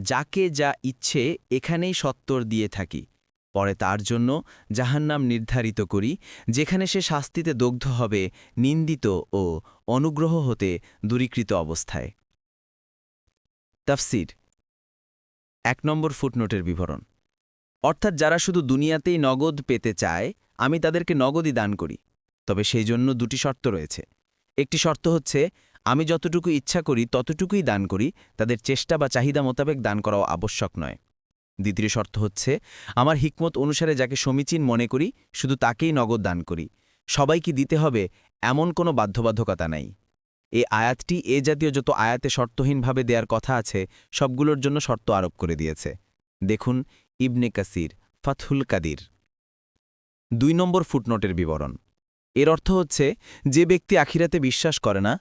যাকে যা ইচ্ছে এখানেই সত্তর দিয়ে থাকি। পরে তার জন্য জাহান্নাম নির্ধারিত করি, যেখানে সে শাস্তিতে দগ্ধ হবে, নিন্দিত ও অনুগ্রহ হতে দূরীকৃত অবস্থায়। তাফসির। এক নম্বর ফুটনোটের বিবরণ। অর্থাৎ যারা শুধু দুনিয়াতেই নগদ পেতে চায়, আমি তাদেরকে নগদই দান করি। তবে সেই জন্য দুটি শর্ত রয়েছে। একটি শর্ত হচ্ছে আমি যতটুকু ইচ্ছা করি, ততটুকুই দান করি, তাদের চেষ্টা বা চাহিদা মোতাবেক দান করাও আবশ্যক নয়। দ্বিতীয় শর্ত হচ্ছে, আমার হিকমত অনুসারে যাকে সমীচীন মনে করি, শুধু তাকেই নগদ দান করি। সবাইকে দিতে হবে এমন কোনো বাধ্যবাধকতা নাই। এই আয়াতটি এ জাতীয় যত আয়াতে শর্তহীনভাবে দেওয়ার কথা আছে, সবগুলোর জন্য শর্ত আরোপ করে দিয়েছে। দেখুন, ইবনে কাসির ফাথুল কাদির। দুই নম্বর ফুটনোটের বিবরণ। এর অর্থ হচ্ছে, যে ব্যক্তি আখিরাতে বিশ্বাস করে না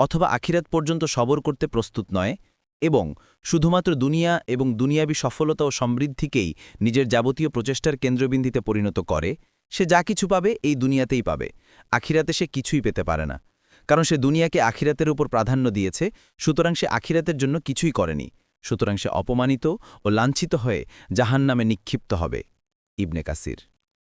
অথবা আখিরাত পর্যন্ত সবর করতে প্রস্তুত নয় এবং শুধুমাত্র দুনিয়া এবং দুনিয়াবী সফলতা ও সমৃদ্ধিকেই নিজের যাবতীয় প্রচেষ্টার কেন্দ্রবিন্দিতে পরিণত করে, সে যা কিছু পাবে এই দুনিয়াতেই পাবে, আখিরাতে সে কিছুই পেতে পারে না। কারণ সে দুনিয়াকে আখিরাতের উপর প্রাধান্য দিয়েছে, সুতরাং সে আখিরাতের জন্য কিছুই করেনি, সুতরাং সে অপমানিত ও লাঞ্ছিত হয়ে জাহান্নামে নিক্ষিপ্ত হবে। ইবনে কাসির